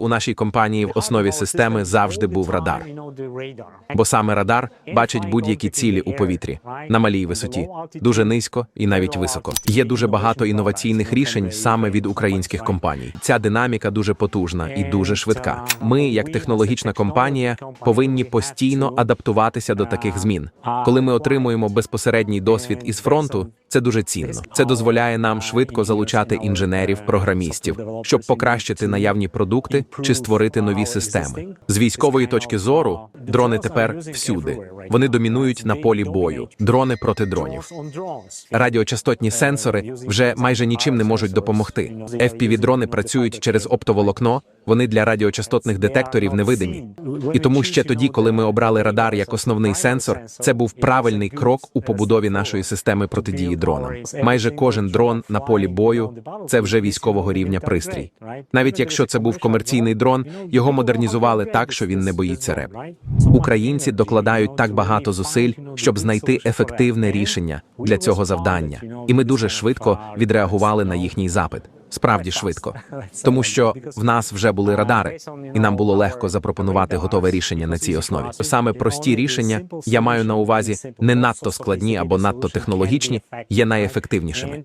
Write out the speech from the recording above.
У нашій компанії в основі системи завжди був радар. Бо саме радар бачить будь-які цілі у повітрі на малій висоті, дуже низько і навіть високо. Є дуже багато інноваційних рішень саме від українських компаній. Ця динаміка дуже потужна і дуже швидка. Ми, як технологічна компанія, повинні постійно адаптуватися до таких змін. Коли ми отримуємо безпосередній досвід із фронту, це дуже цінно. Це дозволяє нам швидко залучати інженерів, програмістів, щоб покращити наявні продукти чи створити нові системи. З військової точки зору дрони тепер всюди. Вони домінують на полі бою. Дрони проти дронів. Радіочастотні сенсори вже майже нічим не можуть допомогти. FPV-дрони працюють через оптоволокно, вони для радіочастотних детекторів невидимі. І тому ще тоді, коли ми обрали радар як основний сенсор, це був правильний крок у побудові нашої системи протидії дронам. Майже кожен дрон на полі бою це вже військового рівня пристрій. Навіть якщо це був комерційний дрон, його модернізували так, що він не боїться реп. Українці докладають так багато зусиль, щоб знайти ефективне рішення для цього завдання, і ми дуже швидко відреагували на їхній запит. Справді швидко, тому що в нас вже були радари, і нам було легко запропонувати готове рішення на цій основі. Саме прості рішення я маю на увазі не надто складні або надто технологічні, є найефективнішими.